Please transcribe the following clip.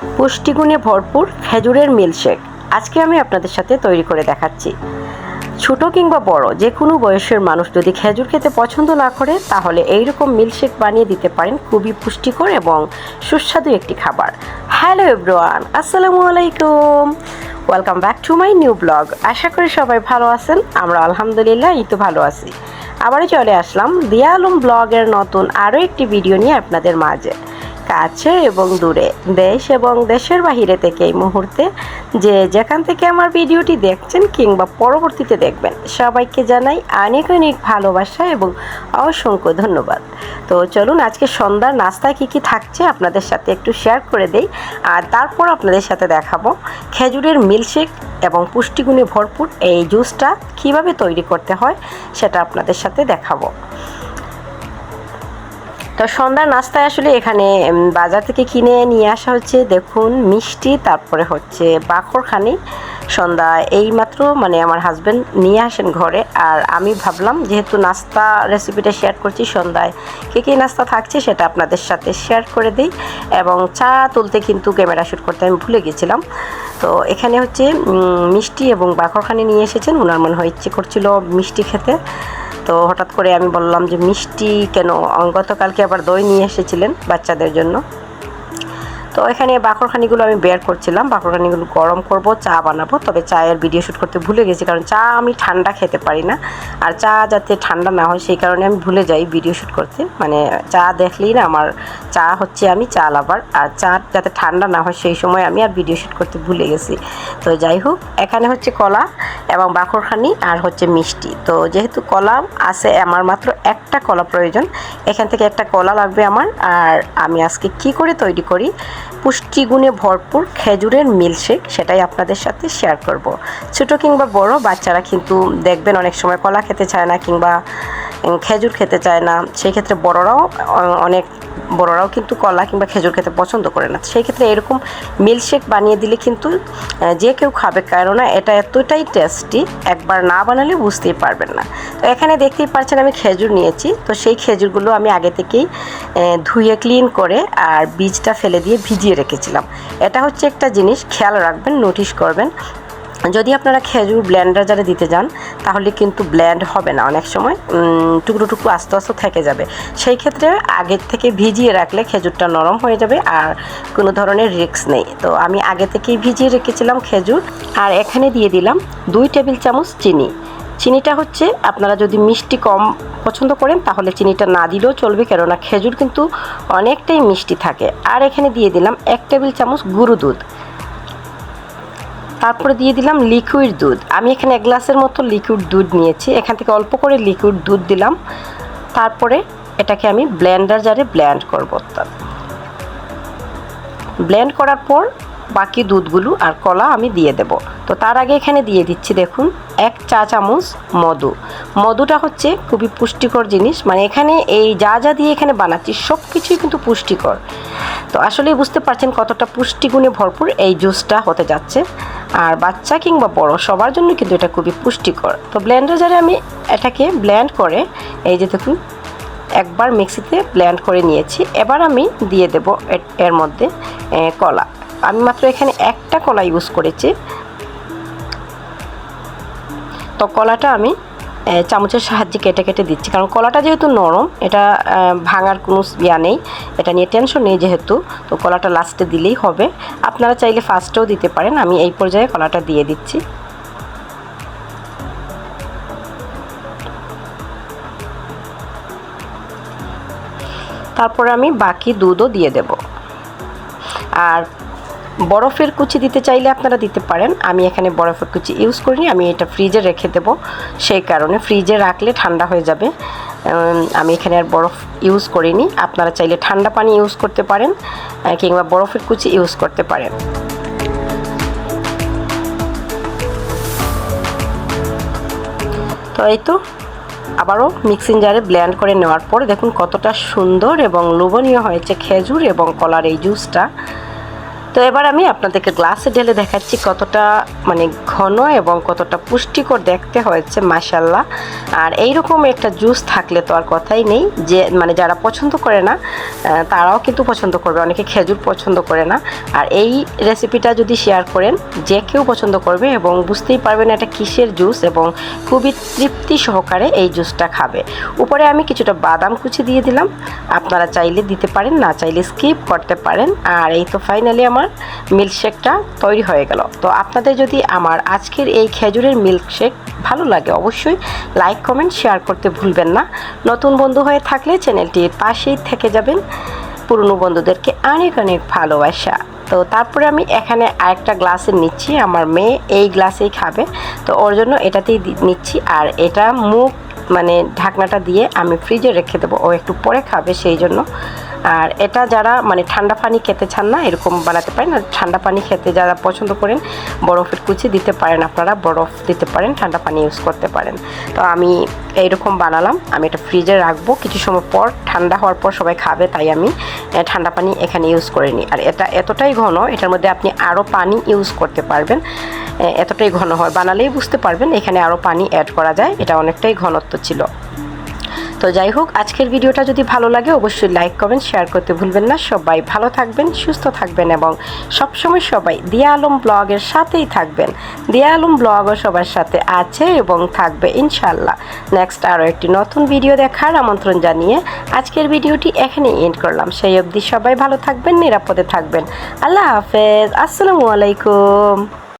পুষ্টিগুণে ভরপুর খেজুরের মিল্কশেক। আজকে আমি আপনাদের সাথে তৈরি করে দেখাচ্ছি। ছোট কিংবা বড় যে কোনো বয়সের মানুষ যদি খেজুর খেতে পছন্দ না করে, তাহলে এইরকম মিল্কশেক বানিয়ে দিতে পারেন খুবই পুষ্টিকর এবং সুস্বাদু একটি খাবার। হ্যালো এভরিওয়ান, আসসালামু আলাইকুম। Welcome back to my new blog. আশা করি সবাই ভালো আছেন, আমরা আলহামদুলিল্লাহ এই তো ভালো আছি। আবারও চলে আসলাম দিয়া আলম ব্লগের নতুন আরও একটি ভিডিও নিয়ে আপনাদের মাঝে। কাছে এবং দূরে। দেশ এবং দেশের বাহিরে থেকে এই মুহূর্তে যে যেখান থেকে আমার ভিডিওটি দেখছেন কিংবা পরবর্তীতে দেখবেন, সবাইকে জানাই অনেক অনেক ভালোবাসা এবং অসংখ্য ধন্যবাদ। তো চলুন আজকে সন্ধ্যার নাস্তায় কী কী থাকছে আপনাদের সাথে একটু শেয়ার করে দেই। আর তারপর আপনাদের সাথে দেখাবো খেজুরের মিল্কশেক এবং পুষ্টিগুণে ভরপুর এই জুসটা কীভাবে তৈরি করতে হয় সেটা আপনাদের সাথে দেখাবো। তো সন্ধ্যার নাস্তায় আসলে এখানে বাজার থেকে কিনে নিয়ে আসা হচ্ছে, দেখুন, মিষ্টি, তারপরে হচ্ছে বাখরখানি। সন্ধ্যা এইমাত্র মানে আমার হাজব্যান্ড নিয়ে আসেন ঘরে, আর আমি ভাবলাম যেহেতু নাস্তা রেসিপিটা শেয়ার করছি, সন্ধ্যায় কী কী নাস্তা থাকছে সেটা আপনাদের সাথে শেয়ার করে দিই। এবং চা তুলতে কিন্তু ক্যামেরা শ্যুট করতে আমি ভুলে গেছিলাম। তো এখানে হচ্ছে মিষ্টি এবং বাখরখানি নিয়ে এসেছেন। ওনার মনে হয় ইচ্ছে করছিল মিষ্টি খেতে। তো হঠাৎ করে আমি বললাম যে, মিষ্টি কেন? গতকালকে আবার দই নিয়ে এসেছিলেন বাচ্চাদের জন্য। তো এখানে বাকরখানিগুলো আমি বের করছিলাম। বাকরখানিগুলো গরম করব, চা বানাবো। তবে চায়ের ভিডিও শ্যুট করতে ভুলে গেছি, কারণ চা আমি ঠান্ডা খেতে পারি না। আর চা যাতে ঠান্ডা না হয়, সেই কারণে আমি ভুলে যাই ভিডিও শ্যুট করতে। মানে চা দেখলেই না আমার চা হচ্ছে আমি চা লাভার আর চা যাতে ঠান্ডা না হয়, সেই সময় আমি আর ভিডিও শ্যুট করতে ভুলে গেছি। তো যাই হোক, এখানে হচ্ছে কলা এবং বাকরখানি আর হচ্ছে মিষ্টি। তো যেহেতু কলা আছে, আমার মাত্র একটা কলা প্রয়োজন। এখান থেকে একটা কলা লাগবে আমার। আর আমি আজকে কি করে তৈরি করি? পুষ্টিগুণে ভরপুর খেজুরের মিল্কশেক, সেটাই আপনাদের সাথে শেয়ার করব। ছোট কিংবা বড়, বাচ্চারা কিন্তু দেখবেন অনেক সময় কলা খেতে চায় না কিংবা খেজুর খেতে চায় না। সেই ক্ষেত্রে বড়রাও অনেক বড়রাও কিন্তু কলা কিংবা খেজুর খেতে পছন্দ করে না। সেই ক্ষেত্রে এরকম মিল্কশেক বানিয়ে দিলে কিন্তু যে কেউ খাবে, কেননা এটা এতটাই টেস্টি একবার না বানালে বুঝতেই পারবেন না। তো এখানে দেখতেই পাচ্ছেন আমি খেজুর নিয়েছি। তো সেই খেজুরগুলো আমি আগে থেকেই ধুয়ে ক্লিন করে আর বীজটা ফেলে দিয়ে ভিজিয়ে রেখেছিলাম। এটা হচ্ছে একটা জিনিস, খেয়াল রাখবেন নোটিশ করবেন। যদি আপনারা খেজুর ব্লেন্ডার যারা দিতে যান, তাহলে কিন্তু ব্ল্যান্ড হবে না। অনেক সময় টুকরো টুকরো আস্তে আস্তে থেকে যাবে। সেই ক্ষেত্রে আগের থেকে ভিজিয়ে রাখলে খেজুরটা নরম হয়ে যাবে আর কোনো ধরনের রিস্ক নেই। তো আমি আগে থেকেই ভিজিয়ে রেখেছিলাম খেজুর। আর এখানে দিয়ে দিলাম দুই টেবিল চামচ চিনি। চিনিটা হচ্ছে, আপনারা যদি মিষ্টি কম পছন্দ করেন, তাহলে চিনিটা না দিলেও চলবে, কেননা খেজুর কিন্তু অনেকটাই মিষ্টি থাকে। আর এখানে দিয়ে দিলাম এক টেবিল চামচ গুঁড়ো দুধ। তারপরে দিয়ে দিলাম লিকুইড দুধ। আমি এখানে এক গ্লাসের মতো লিকুইড দুধ নিয়েছি। এখান থেকে অল্প করে লিকুইড দুধ দিলাম। তারপরে এটাকে আমি ব্লেন্ডার জারে ব্ল্যান্ড করব ব্ল্যান্ড করার পর বাকি দুধগুলো আর কলা আমি দিয়ে দেব। তো তার আগে এখানে দিয়ে দিচ্ছি দেখুন, এক চা চামচ মধু। মধুটা হচ্ছে খুবই পুষ্টিকর জিনিস মানে এখানে এই যা যা দিয়ে এখানে বানাচ্ছি সব কিছুই কিন্তু পুষ্টিকর। তো আসলেই বুঝতে পারছেন কতটা পুষ্টিগুণে ভরপুর এই জুসটা হতে যাচ্ছে। আর বাচ্চা কিংবা বড় সবার জন্য কিন্তু এটা খুবই পুষ্টিকর। তো ব্লেন্ডার জারে আমি এটাকে ব্লেন্ড করে, এই যে দেখুন, একবার মিক্সিতে ব্লেন্ড করে নিয়েছি। এবার আমি দিয়ে দেব এর মধ্যে কলা। আমি মাত্র এখানে একটা কলা ইউজ করেছি। তো কলাটা আমি চামচের সাহায্যে কেটে কেটে দিচ্ছি। কারণ কলাটা যেহেতু নরম, এটা ভাঙার কোনো ইয়া নেই। এটা নিয়ে টেনশন নেই যেহেতু। তো কলাটা লাস্টে দিলেই হবে। আপনারা চাইলে ফার্স্টেও দিতে পারেন। আমি এই পর্যায়ে কলাটা দিয়ে দিচ্ছি। তারপরে আমি বাকি দুধও দিয়ে দেব। আর বরফের কুচি দিতে চাইলে আপনারা দিতে পারেন। আমি এখানে বরফের কুচি ইউজ করিনি, আমি এটা ফ্রিজে রেখে দেব। সেই কারণে ফ্রিজে রাখলে ঠান্ডা হয়ে যাবে। আমি এখানে আর বরফ ইউজ করিনি। আপনারা চাইলে ঠান্ডা পানি ইউজ করতে পারেন কিংবা বরফের কুচি ইউজ করতে পারেন। তো এই তো আবারও মিক্সিং জারে ব্লেন্ড করে নেওয়ার পর দেখুন কতটা সুন্দর এবং লোভনীয় হয়েছে খেজুর এবং কলার এই জুসটা তো এবার আমি আপনাদেরকে গ্লাসে ঢেলে দেখাচ্ছি কতটা মানে ঘন এবং কতটা পুষ্টিকর দেখতে হয়েছে মাসাল্লাহ আর এইরকম একটা জুস থাকলে তো আর কথাই নেই। যে মানে যারা পছন্দ করে না তারাও কিন্তু পছন্দ করবে। অনেকে খেজুর পছন্দ করে না। আর এই রেসিপিটা যদি শেয়ার করেন, যে কেউ পছন্দ করবে এবং বুঝতেই পারবেন এটা কিসের জুস এবং খুবই তৃপ্তি সহকারে এই জুসটা খাবে। উপরে আমি কিছুটা বাদাম কুচি দিয়ে দিলাম। আপনারা চাইলে দিতে পারেন, না চাইলে স্কিপ করতে পারেন। আর এই তো ফাইনালি আমার মিল্কশেকটা তৈরি হয়ে গেল। তো আপনাদের যদি আমার আজকের এই খেজুরের মিল্কশেক ভালো লাগে, অবশ্যই লাইক কমেন্ট শেয়ার করতে ভুলবেন না। নতুন বন্ধু হয়ে থাকলে চ্যানেলটির পাশেই থেকে যাবেন। পুরনো বন্ধুদেরকে অনেক অনেক ভালোবাসা। তো তারপরে আমি এখানে আরেকটা গ্লাসে নিচ্ছি। আমার মেয়ে এই গ্লাসেই খাবে। তো ওর জন্য এটাতেই নিচ্ছি। আর এটা মুখ মানে ঢাকনাটা দিয়ে আমি ফ্রিজে রেখে দেবো। ও একটু পরে খাবে সেই জন্য। আর এটা যারা মানে ঠান্ডা পানি খেতে চান না, এরকম বানাতে পারেন। আর ঠান্ডা পানি খেতে যারা পছন্দ করেন, বরফের কুচি দিতে পারেন আপনারা, বরফ দিতে পারেন, ঠান্ডা পানি ইউজ করতে পারেন। তো আমি এইরকম বানালাম, আমি এটা ফ্রিজে রাখব। কিছু সময় পর ঠান্ডা হওয়ার পর সবাই খাবে, তাই আমি ঠান্ডা পানি এখানে ইউজ করে নিই। আর এটা এতটাই ঘন, এটার মধ্যে আপনি আরও পানি ইউজ করতে পারবেন। এতটাই ঘন হয়, বানালেই বুঝতে পারবেন, এখানে আরও পানি অ্যাড করা যায়। এটা অনেকটাই ঘনত্ব ছিল। তো যাই হোক, আজকের ভিডিওটা যদি ভালো লাগে, অবশ্যই লাইক কমেন্ট শেয়ার করতে ভুলবেন না। সবাই ভালো থাকবেন, সুস্থ থাকবেন এবং সবসময় সবাই দিয়া আলম ব্লগের সাথেই থাকবেন। দিয়া আলম ব্লগও সবার সাথে আছে এবং থাকবে ইনশাল্লাহ নেক্সট আরও একটি নতুন ভিডিও দেখার আমন্ত্রণ জানিয়ে আজকের ভিডিওটি এখানেই এন্ড করলাম। সেই অবধি সবাই ভালো থাকবেন, নিরাপদে থাকবেন। আল্লাহ হাফেজ। আসসালামু আলাইকুম।